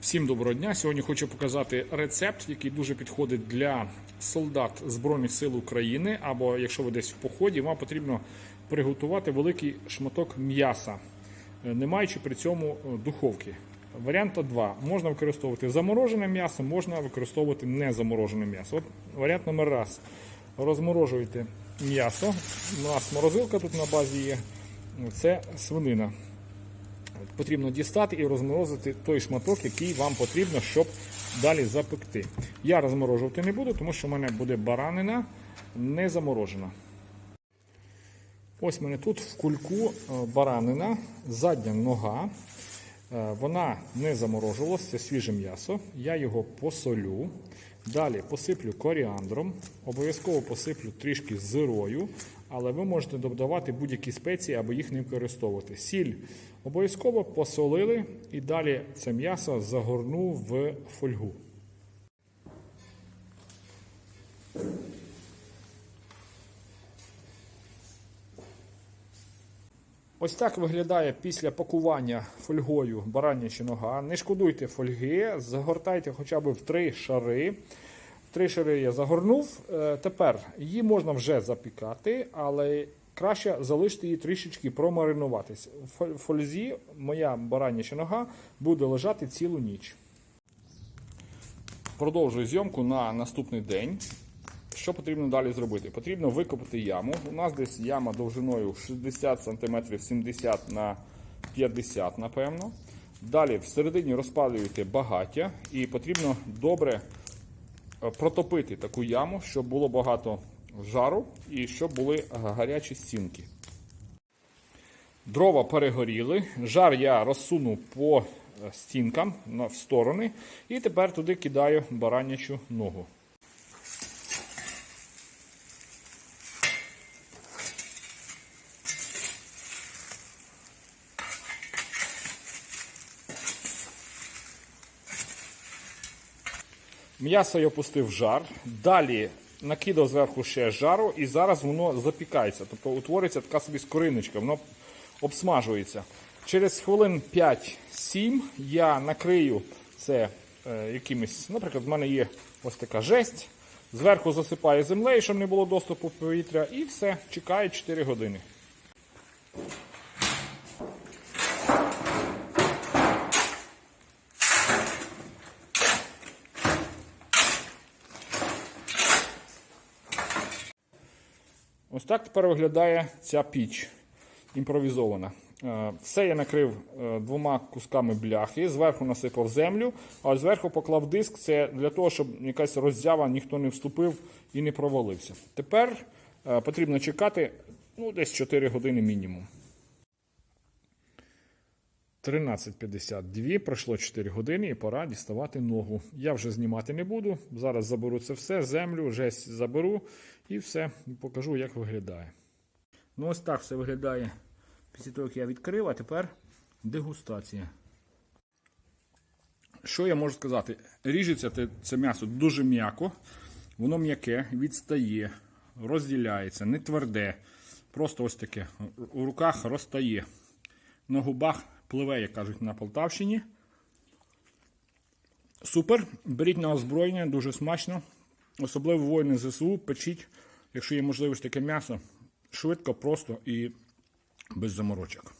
Всім доброго дня. Сьогодні хочу показати рецепт, який дуже підходить для солдат Збройних сил України. Або якщо ви десь в поході, вам потрібно приготувати великий шматок м'яса, е, не маючи при цьому е, духовки. Варіант 2. Можна використовувати заморожене м'ясо, можна використовувати незаморожене м'ясо. От варіант номер раз. Розморожуєте м'ясо. У нас морозилка тут на базі є. Це свинина. Потрібно дістати і розморозити той шматок, який вам потрібно, щоб далі запекти. Я розморожувати не буду, тому що в мене буде баранина не заморожена. Ось в мене тут в кульку е, баранина, задня нога. Е, Вона не заморожувалась, це свіже м'ясо. Я його посолю. Далі посиплю коріандром, обов'язково посиплю трішки зирою, але ви можете додавати будь-які спеції або їх не використовувати. Сіль обов'язково посолили і далі це м'ясо загорну в фольгу. Ось так виглядає після пакування фольгою бараняча нога. Не шкодуйте фольги, загортайте хоча б в три шари. Три шари я загорнув. Е, Тепер її можна вже запікати, але краще залишити її трішечки промаринуватись. В фользі моя бараняча нога буде лежати цілу ніч. Продовжую зйомку на наступний день. Що потрібно далі зробити? Потрібно викопати яму. У нас десь яма довжиною 60 см 70 на 50 напевно. Далі всередині розпалюєте багаття і потрібно добре е, протопити таку яму, щоб було багато жару і щоб були е, гарячі стінки. Дрова перегоріли, жар я розсунув по е, стінкам в сторони, і тепер туди кидаю баранячу ногу. М'ясо я опустив в жар. Далі накидав зверху ще жару, і зараз воно запікається. Тобто утвориться така собі скориночка, воно обсмажується. Через хвилин 5-7 я накрию це е, якимось, наприклад, в мене є ось така жесть. Зверху засипаю землею, щоб не було доступу повітря, і все, чекаю 4 години. Ось так тепер виглядає ця піч імпровізована. Е, Все я накрив е, двома кусками бляхи, зверху насипав землю, а зверху поклав диск. Це для того, щоб якась роззява ніхто не вступив і не провалився. Тепер е, потрібно чекати ну, десь 4 години мінімум. 13.52, пройшло 4 години і пора діставати ногу. Я вже знімати не буду. Зараз заберу це все, землю, жесть заберу і все, покажу, як виглядає. Ну, ось так все виглядає після того, як я відкрив, а тепер дегустація. Що я можу сказати? Ріжеться це м'ясо дуже м'яко, воно м'яке, відстає, розділяється, не тверде. Просто ось таке. У руках розтає. На губах пливе, як кажуть на Полтавщині. Супер. Беріть на озброєння, дуже смачно. Особливо воїни ЗСУ, печіть, якщо є можливість таке м'ясо, швидко, просто і без заморочок.